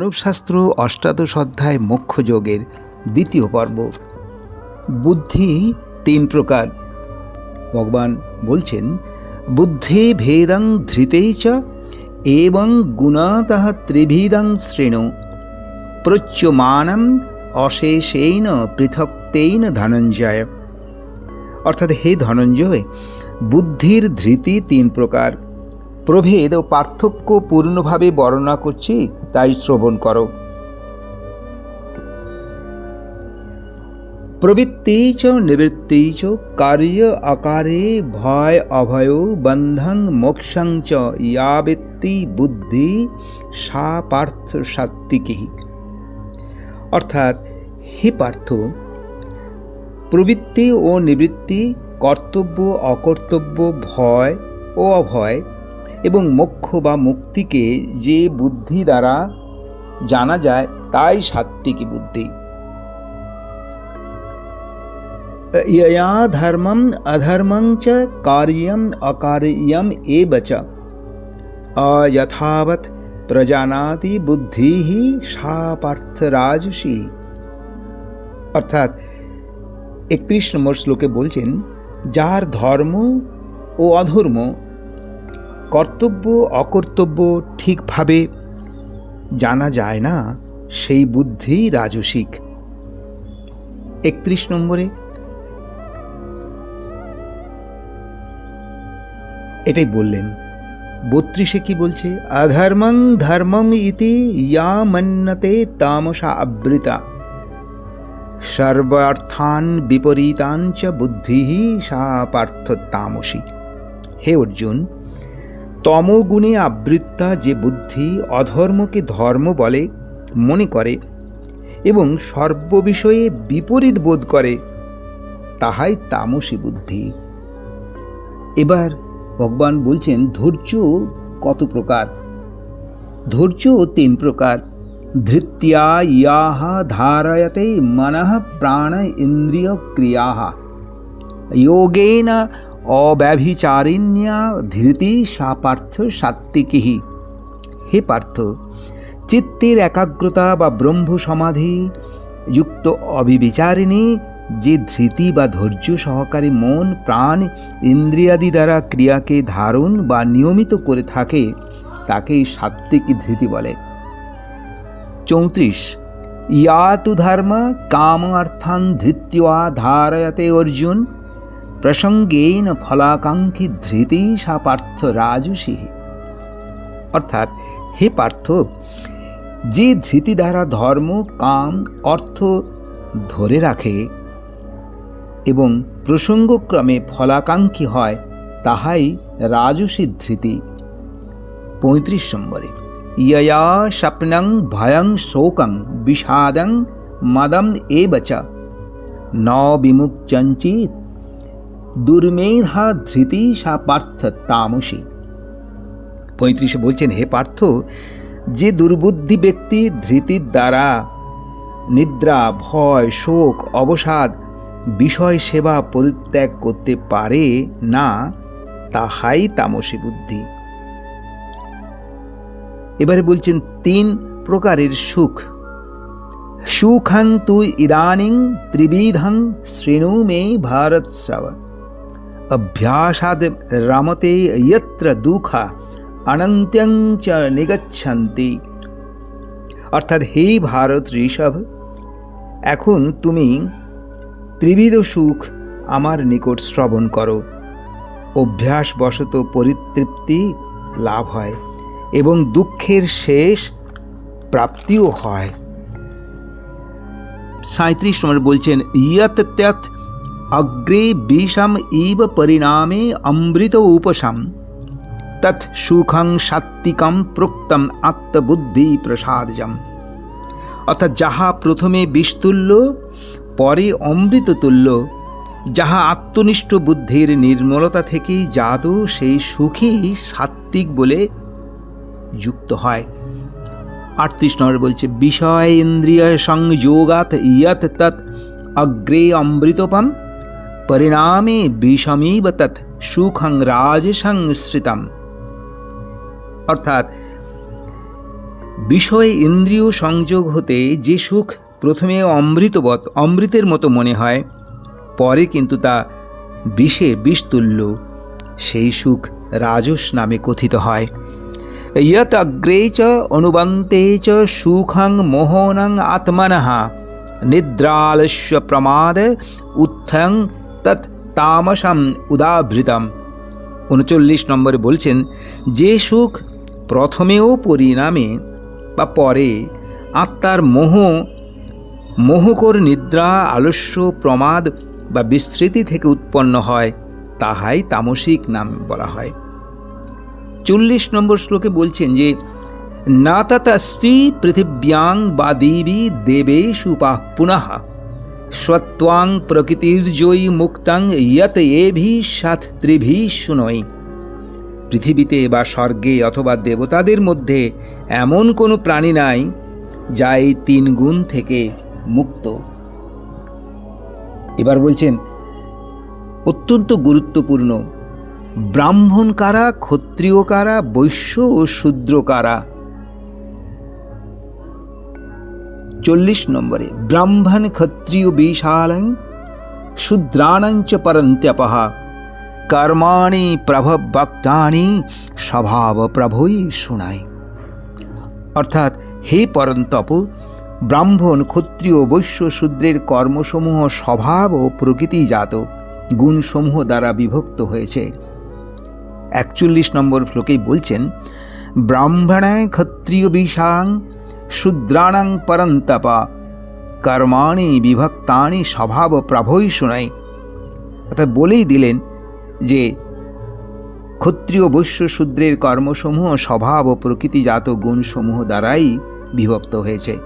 মানবশাস্ত্র অষ্টাদশ অধ্যায় মোক্ষ যোগের দ্বিতীয় পর্ব। বুদ্ধি তিন প্রকার। ভগবান বলছেন, বুদ্ধি ভেদং ধৃতেই চ, এবং গুণাতঃ ত্রিভিদং শ্রেণু। প্রচ্যমানম অশেষেন পৃথক্তেন ধনঞ্জয়। অর্থাৎ হে ধনঞ্জয়, বুদ্ধির ধৃতি তিন প্রকার। প্রভেদ ও পার্থক্য পূর্ণভাবে বর্ণনা করছি, তাই শ্রবণ করো। প্রবৃত্তি চ নিবৃত্তি চ কার্য আকারে ভয়, অভয় বন্ধং মোক্ষং চ, ইয়াবৃত্তি, বুদ্ধি সা পার্থ সাত্বিকী অর্থাৎ, হে পার্থ, প্রবৃত্তি ও নিবৃত্তি কর্তব্য, অকর্তব্য, ভয় ও অভয় এবং মোক্ষ বা মুক্তিকে যে বুদ্ধি দ্বারা জানা যায়, তাই সাত্ত্বিকী বুদ্ধি। ধর্মম অধর্মং চ কার্যম অকার্যম এব চ অযথাবৎ প্রজানাতি বুদ্ধি সা পার্থ রাজসী অর্থাৎ একত্রিশ নম্বর শ্লোকে বলছেন, যার ধর্ম ও অধর্ম কর্তব্য, অকর্তব্য ঠিকভাবে জানা যায় না, সেই বুদ্ধি রাজসিক। একত্রিশ নম্বরে। এটাই বললেন। বত্রিশে কি বলছে? অধর্মং ধর্মম ইতি ইয়া মন্যতে তামসা আবৃতা। সর্বার্থান বিপরীতাঞ্চ বুদ্ধি সা পার্থ তামসী। হে অর্জুন তমগুণে আবৃত্তা যে বুদ্ধি অধর্মকে ধর্ম বলে মনে করে এবং সর্ববিষয়ে বিপরীত বোধ করে, তাহাই তামসী বুদ্ধি। এবার ভগবান বলছেন, ধৈর্য কত প্রকার? ধৈর্য তিন প্রকার। ধৃত্যা ইয়াহা ধারয়তে মনঃ প্রাণ ইন্দ্রিয় ক্রিয়া। যোগেন অব্যভিচারিণ্যা ধৃতি সা পার্থ সাত্ত্বিকী। হে পার্থ, চিত্তের একাগ্রতা বা ব্রহ্ম সমাধি যুক্ত অবিবিচারিণী যে ধৃতি বা ধৈর্য সহকারে মন, প্রাণ, ইন্দ্রিয়াদি দ্বারা ক্রিয়াকে ধারণ বা নিয়মিত করে থাকে, তাকেই সাত্ত্বিকী ধৃতি বলে। চৌত্রিশ, ইয়াতু ধর্ম কাম অর্থান ধৃত্যা ধারয়তে অর্জুন। প্রসঙ্গেন ফলাকাঙ্ক্ষী ধৃতি সা পার্থ রাজসী। অর্থাৎ, হে পার্থ, যে ধৃতি দ্বারা ধর্ম, কাম, অর্থ ধরে রাখে এবং প্রসঙ্গক্রমে ফলাকাঙ্ক্ষী হয়, তাহাই রাজসী ধৃতি। পঁয়ত্রিশ নম্বরে ইয়া স্বপ্নং ভয়ং শোকং বিষাদং মদম এব চ। ন বিমুক্তঞ্চিত দুর্মেধা ধৃতি সা পার্থ তামসী। পঁয়ত্রিশে বলছেন, হে পার্থ, যে দুর্বুদ্ধি ব্যক্তি ধৃতির দ্বারা নিদ্রা, ভয়, শোক, অবসাদ, বিষয় সেবা পরিত্যাগ করতে পারে না, তাহাই তামসী বুদ্ধি। এবারে বলছেন, তিন প্রকারের সুখ। সুখং তু ইদানিং ত্রিবিধং শৃণু মে ভারত সব অভ্যাসাদ রমতে যত্র দুঃখা অনন্ত্যং চ নিগচ্ছন্তি অর্থাৎ হে ভারত ঋষভ এখন তুমি ত্রিবিধ সুখ আমার নিকট শ্রবণ করো। অভ্যাসবশত পরিতৃপ্তি লাভ হয় এবং দুঃখের শেষ প্রাপ্তিও হয়। সাঁত্রিশ নম্বর বলছেন ইয়ত ত্যত অগ্রে বিষম ইব পরিণামে অমৃত উপশম তৎ সুখং সাত্বিকম প্রোক্তম আত্মবুদ্ধি প্রসাদজম অর্থাৎ যাহা প্রথমে বিষতুল্য পরে অমৃত তুল্য যাহা আত্মনিষ্ঠ বুদ্ধির নির্মলতা থেকেই জাত সেই সুখী সাত্বিক বলে যুক্ত হয় আটত্রিশ নম্বর বলছে বিষয় ইন্দ্রিয় সংযোগাত ইয়ত তৎ অগ্রে অমৃতপম পরিণামে বিষমীব তৎ সুখং রাজসংশ্রিতম অর্থাৎ বিষয় ইন্দ্রিয় সংযোগ হতে যে সুখ প্রথমে অমৃতবৎ অমৃতের মতো মনে হয় পরে কিন্তু তা বিষে বিষতুল্য সেই সুখ রাজস নামে কথিত হয়। ইয়ত অগ্রে চ অনুবন্তে চ সুখং মোহনং আত্মনঃ নিদ্রালস্য প্রমাদ উত্থং তৎ তামসম উদাভৃতম। উনচল্লিশ নম্বরে বলছেন, যে সুখ প্রথমেও পরিণামে বা পরে আত্মার মোহ, মোহকর নিদ্রা, আলস্য, প্রমাদ বা বিস্তৃতি থেকে উৎপন্ন হয়, তাহাই তামসিক নাম বলা হয়। চল্লিশ নম্বর শ্লোকে বলছেন যে না তস্তি পৃথিব্যাং বা দেবী দেবেশু পা পুনঃ স্বত্বাং প্রকৃতির্জয়ী মুক্তাং ইয়ত এভি সাত ত্রিভি শুনই পৃথিবীতে বা স্বর্গে অথবা দেবতাদের মধ্যে এমন কোনো প্রাণী নাই, যা এই তিন গুণ থেকে মুক্ত। এবার বলছেন, অত্যন্ত গুরুত্বপূর্ণ, ব্রাহ্মণ কারা, ক্ষত্রিয় কারা, বৈশ্য ও শূদ্র কারা? চল্লিশ নম্বরে, ব্রাহ্মণ ক্ষত্রিয় বিশালং শূদ্রাণঞ্চ পরন্ত্যপহা। কর্মাণি প্রভব প্রভভক্তানি স্বভাব প্রভুই শোনায় অর্থাৎ, হে পরন্তপ, ব্রাহ্মণ ক্ষত্রিয় বৈশ্য শূদ্রের কর্মসমূহ স্বভাব ও প্রকৃতিজাত গুণসমূহ দ্বারা বিভক্ত হয়েছে। একচল্লিশ নম্বর শ্লোকেই বলছেন ব্রাহ্মণায় ক্ষত্রিয় বিশাং শূদ্রাণাং পরন্তপা। কর্মাণি বিভক্তানি স্বভাব প্রভই শোনাই অর্থাৎ বলেই দিলেন যে, ক্ষত্রিয় বৈশ্য শূদ্রের কর্মসমূহ, স্বভাব ও প্রকৃতিজাত গুণসমূহ দ্বারাই বিভক্ত হয়েছে।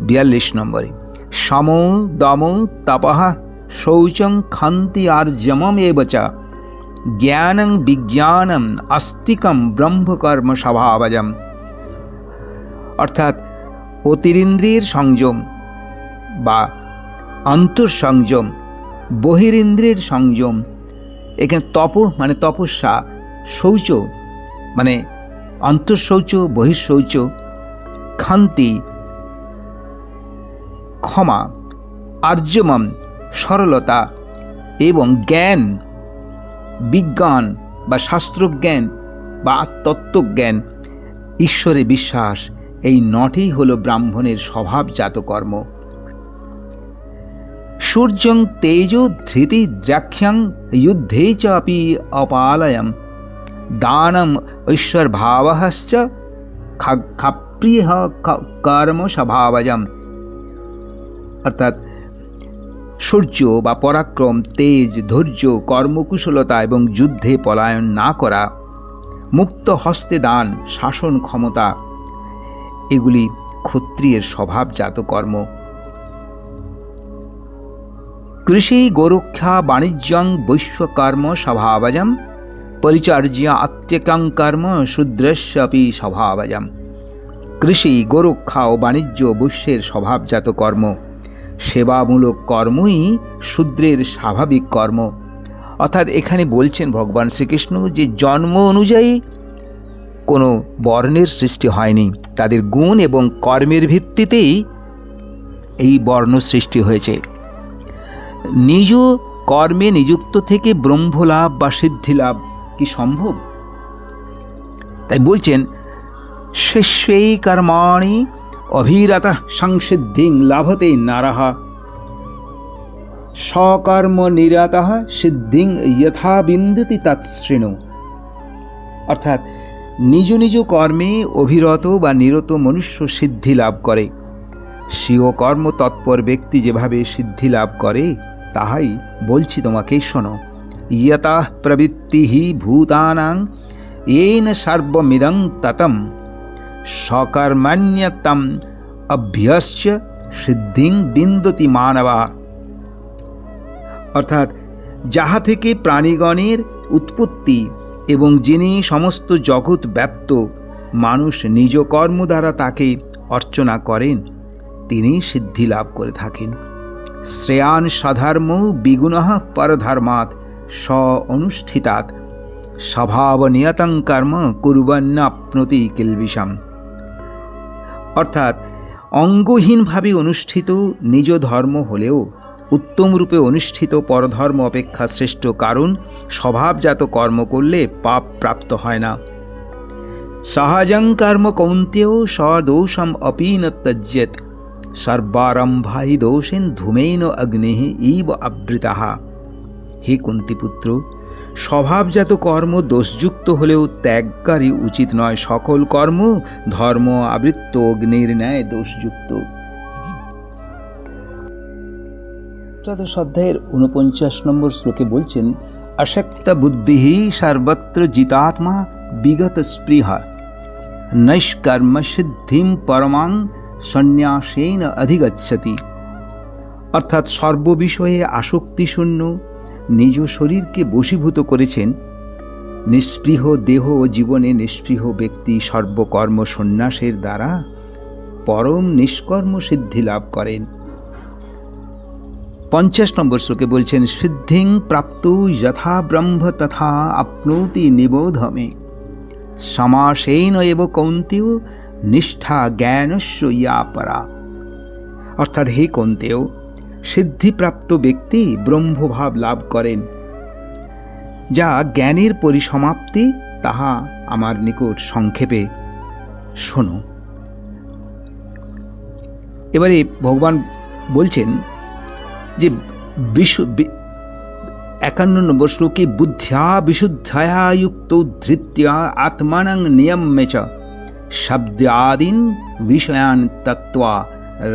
বিয়াল্লিশ নম্বরে, সম দম তপহ শৌচং খান্তি আর আর্যমম এবচ। জ্ঞানং বিজ্ঞানম আস্তিকম ব্রহ্মকর্ম স্বভাবজম। অর্থাৎ অতিরিন্দ্রিয়ের সংযম বা অন্তঃসংযম, বহিরিন্দ্রিয়ের সংযম, এখানে তপ মানে তপস্যা, শৌচ মানে অন্তঃশৌচ, বহিঃশৌচ, খান্তি, ক্ষমা, আর্যমম, সরলতা এবং জ্ঞান, বিজ্ঞান বা শাস্ত্রজ্ঞান বা তত্ত্বজ্ঞান ঈশ্বরে বিশ্বাস এই নটি হল ব্রাহ্মণের স্বভাবজাত কর্ম। সূর্যং তেজ ধৃতি দ্রাক্ষ্যং যুদ্ধে চ আপি অপালয়ম। দানম ঐশ্বরভাবশ্চ খাপ্রিয় কর্ম স্বভাবজম। অর্থাৎ সূর্য বা পরাক্রম, তেজ, ধৈর্য, কর্মকুশলতা এবং যুদ্ধে পলায়ন না করা, মুক্ত হস্তে দান, শাসন ক্ষমতা এগুলি ক্ষত্রিয়ের স্বভাবজাত কর্ম কৃষি, গোরক্ষা, বাণিজ্যং, বৈশ্বকর্ম, স্বভাবজম পরিচর্য আত্মকং কর্ম শূদ্রস্যপি স্বভাবজম। কৃষি, গোরক্ষা ও বাণিজ্য বৈশ্যের স্বভাবজাত কর্ম সেবামূলক কর্মই শূদ্রের স্বাভাবিক কর্ম। অর্থাৎ এখানে বলছেন ভগবান শ্রীকৃষ্ণ যে জন্ম অনুযায়ী কোনো বর্ণের সৃষ্টি হয়নি। তাদের গুণ এবং কর্মের ভিত্তিতেই এই বর্ণ সৃষ্টি হয়েছে। নিজ কর্মে নিযুক্ত থেকে ব্রহ্মলাভ বা সিদ্ধিলাভ কি সম্ভব? তাই বলছেন, শিষ্যেই কর্মাণি অভিরত সংসিদ্ধিং লাভতে নারহা সকর্ম নিরত সিদ্ধিং যথা বিন্দতি অর্থাৎ নিজ নিজ কর্মে অভিরত বা নিরত মনুষ্য সিদ্ধি লাভ করে। স্বীয় কর্ম তৎপর ব্যক্তি যেভাবে সিদ্ধি লাভ করে, তাহাই বলছি তোমাকে, শোনো। ইয়তা প্রবৃত্তি ভূতানাং এন সর্বমিদং ততম। সকর্মণ্যতম অভ্যস্য সিদ্ধিং বিন্দতি মানবা। অর্থাৎ, যাহা থেকে প্রাণীগণের উৎপত্তি এবং যিনি সমস্ত জগৎ ব্যাপ্ত, মানুষ নিজ কর্ম দ্বারা তাকে অর্চনা করেন, তিনি সিদ্ধি লাভ করে থাকেন। শ্রেয়ান স্বধর্ম বিগুণ পরধর্মাৎ স অনুষ্ঠিতাৎ। স্বভাব নিয়তং কর্ম কুর্বন্নাপ্নতি কিলবিষম। অর্থাৎ অঙ্গহীনভাবে অনুষ্ঠিত নিজ ধর্ম হলেও উত্তম রূপে অনুষ্ঠিত পরধর্ম অপেক্ষা শ্রেষ্ঠ কারণ, স্বভাবজাত কর্ম করলে পাপ প্রাপ্ত হয় না। সহজং কর্ম কৌন্তেয় সদোষম অপি ন তজ্জেত সর্বারম্ভাই দোষেন ধূমেন অগ্নি ইব আবৃতাহা হে কুন্তিপুত্র, স্বভাবজাত কর্ম দোষযুক্ত হলেও ত্যাগকারী উচিত নয়। সকল কর্ম ধর্ম আবৃত্ত অগ্নির ন্যায় দোষযুক্ত। দ্বাদশ অধ্যায়ের উনপঞ্চাশ নম্বর শ্লোকে বলছেন অশক্ত বুদ্ধি সর্বত্র জিতাত্মা বিগত স্পৃহা। নৈষ্কর্ম সিদ্ধিম পরমাং সন্ন্যাসেন অধিগচ্ছতি। অর্থাৎ সর্ববিষয়ে আসক্তিশূন্য নিজ শরীরকে বশীভূত করেছেন। নিষ্পৃহ দেহ ও জীবনে নিষ্পৃহ ব্যক্তি সর্বকর্ম সন্ন্যাসের দ্বারা পরম নিষ্কর্ম সিদ্ধি লাভ করেন। পঞ্চাশ নম্বর শ্লোকে বলছেন, সিদ্ধিং প্রাপ্ত যথা ব্রহ্ম তথা আপনোতি নিবোধমে। সমাসেন এব কৌন্তেয়, নিষ্ঠা জ্ঞানস্য ইয়া পরা। অর্থাৎ হে কন্তেও সিদ্ধিপ্রাপ্ত ব্যক্তি ব্রহ্মভাব লাভ করেন। যা জ্ঞানের পরিসমাপ্তি, তাহা আমার নিকট সংক্ষেপে। শোনো। এবারে ভগবান বলছেন যে বিশ্ব একান্ন নম্বর শ্লোকে বুদ্ধ্যা বিশুদ্ধায়া যুক্ত ধৃত্য়া আত্মানং নিয়ম্যে চ। শব্দাদিন বিষয়ান তত্ত্বা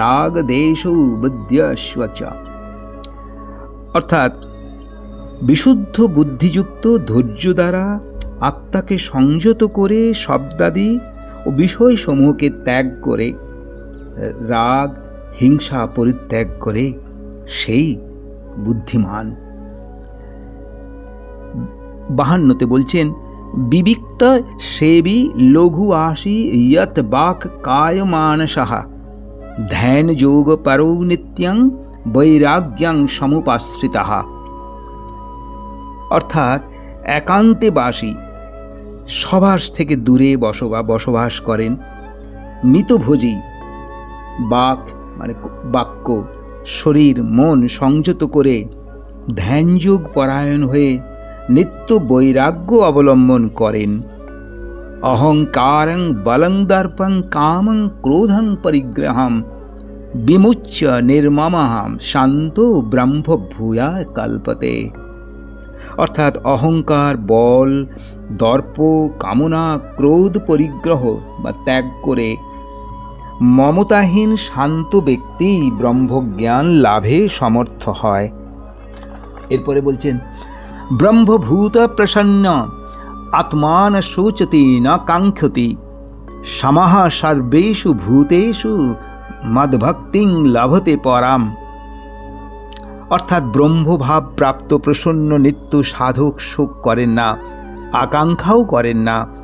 রাগ দেশ বুদ্ধ্যস্বচ অর্থাৎ বিশুদ্ধ বুদ্ধিযুক্ত ধৈর্য দ্বারা আত্মাকে সংযত করে শব্দাদি ও বিষয়সমূহকে ত্যাগ করে, রাগ, হিংসা পরিত্যাগ করে সেই বুদ্ধিমান। বাহান্নতে বলছেন, বিবিক্ত সেবী লঘু আশি ইয়ত বাক কায়মানসা ধ্যান যোগ পরৌ নিত্যং বৈরাগ্যাং সমুপাশ্রিতা অর্থাৎ একান্তে বাসী সবাস থেকে দূরে বসবা, বসবাস করেন। মিতভোজী, বাক মানে বাক্য শরীর মন সংযত করে ধ্যানযোগ পরায়ণ হয়ে নিত্য বৈরাগ্য অবলম্বন করেন। অহংকারং বলং দর্পং কামং ক্রোধং পরিগ্রহম বিমুচ্য নির্মমাহাম শান্ত ব্রহ্ম ভূয়া কল্পতে। অর্থাৎ অহংকার, বল, দর্প, কামনা, ক্রোধ, পরিগ্রহ বা ত্যাগ করে মমতাহীন শান্ত ব্যক্তি ব্রহ্মজ্ঞান লাভে সমর্থ হয়। এরপরে বলছেন, ব্রহ্মভূত প্রসন্ন, আত্মান শোচতি না কাঙ্ক্ষতি, সমাহ সর্বেষু ভূতেষু মদভক্তিং লাভতে পরাম। অর্থাৎ ব্রহ্মভাব প্রাপ্ত প্রসন্ন নিত্য সাধক শোক করেন না, আকাঙ্ক্ষাও করেন না।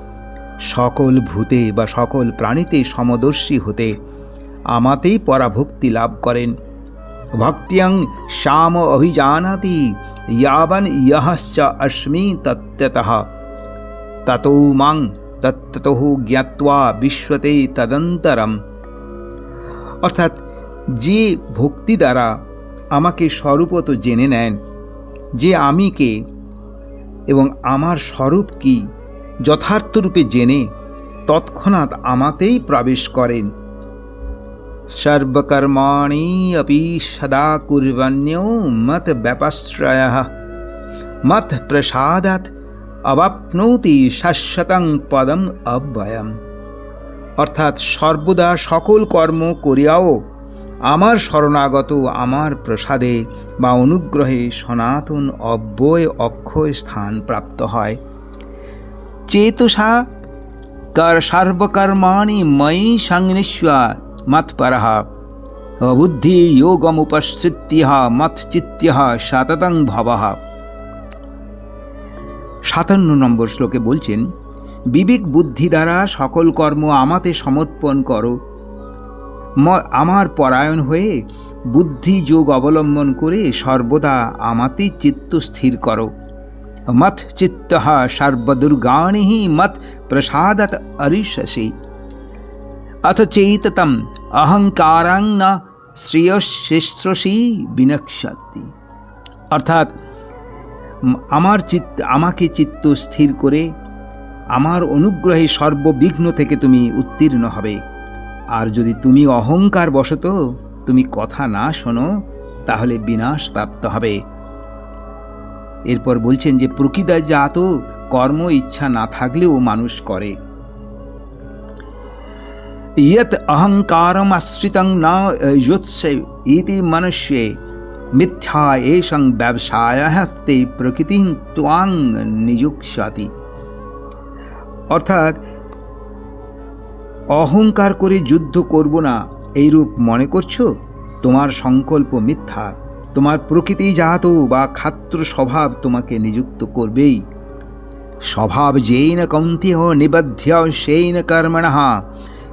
সকল ভূতে বা সকল প্রাণীতে সমদর্শী হতে আমাতেই পরাভক্তি লাভ করেন। ভক্তিয়াং শ্যাম অভিজানাতি, ইয়াবন ইহশ্চ অস্মি তত্ত্বতঃ। ততো মাং তত্ত্বতঃ জ্ঞাত্বা বিশ্বতে তদন্তরম। অর্থাৎ যে ভক্তি দ্বারা আমাকে স্বরূপত জেনে নেন, যে আমি কে এবং আমার স্বরূপ কি যথার্থরূপে জেনে তৎক্ষণাৎ আমাতেই প্রবেশ করেন। সর্বকর্মাণি অপি সদা কুর্বণ্যো মত ব্যাপাশ্রয় মত প্রসাদাত অবাপ্নৌতি শাশ্বতং পদম অব্যয়ম। অর্থাৎ সর্বদা সকল কর্ম করিয়াও আমার শরণাগত আমার প্রসাদে বা অনুগ্রহে সনাতন অব্যয় অক্ষয় স্থান প্রাপ্ত হয়। চেতসা কর সর্বকর্মাণি ময়ি সংনিষ্বা মৎপরः বুদ্ধি যোগমুপসৃত্য মৎচিত্য সততং ভবঃ সাতান্ন নম্বর শ্লোকে বলছেন, বিবেক বুদ্ধি দ্বারা সকল কর্ম আমাতে সমর্পণ করো। আমার পরায়ণ হয়ে বুদ্ধি যোগ অবলম্বন করে সর্বদা আমাতে চিত্ত স্থির করো। মত চিত্ত সর্বদুর্গাণি মত প্রসাদত অরিষসি अथ चैततम অহংকারাং না শ্রেয়শ্রেষ্ঠসী বিনক্ষতি অর্থাৎ উম, আমার চিত্ত আমাকে চিত্ত স্থির করে আমার অনুগ্রহে সর্ববিঘ্ন থেকে তুমি উত্তীর্ণ হবে আর যদি তুমি অহংকার বশত তুমি কথা না শোনো তাহলে বিনাশ প্রাপ্ত হবে এরপর বলছেন যে প্রকৃতা জাত কর্ম, ইচ্ছা না থাকলেও মানুষ করে। ইয়ত অহংকারম আশ্রিতং না যুৎসে ইতি মনুষ্যে মিথ্যা এষং ব্যবসায় তে প্রকৃতি ত্বাং নিযুক্ষ্যতি। অর্থাৎ, অহংকার করে যুদ্ধ করব না, এইরূপ মনে করছ? তোমার সংকল্প মিথ্যা। তোমার প্রকৃতি জাত বা খাত্র স্বভাব তোমাকে নিযুক্ত করবেই। স্বভাব যেন কন্তেহ নিবধ্য সেইন কর্মণ।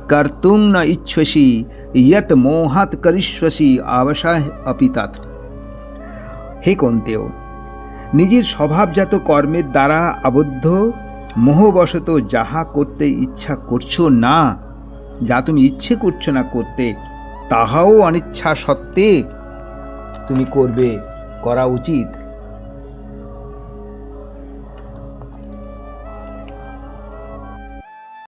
কর্তুম ন ইচ্ছসি ইয়ত মোহাত করিষ্যসি আবসাহ অপি তৎ। হে কন্তেও, নিজের স্বভাবজাত কর্মের দ্বারা আবদ্ধ, মোহবশত যাহা করতে ইচ্ছা করছ না, যা তুমি ইচ্ছে করছ না করতে, তাহাও অনিচ্ছা সত্ত্বে তুমি করবে করা উচিত।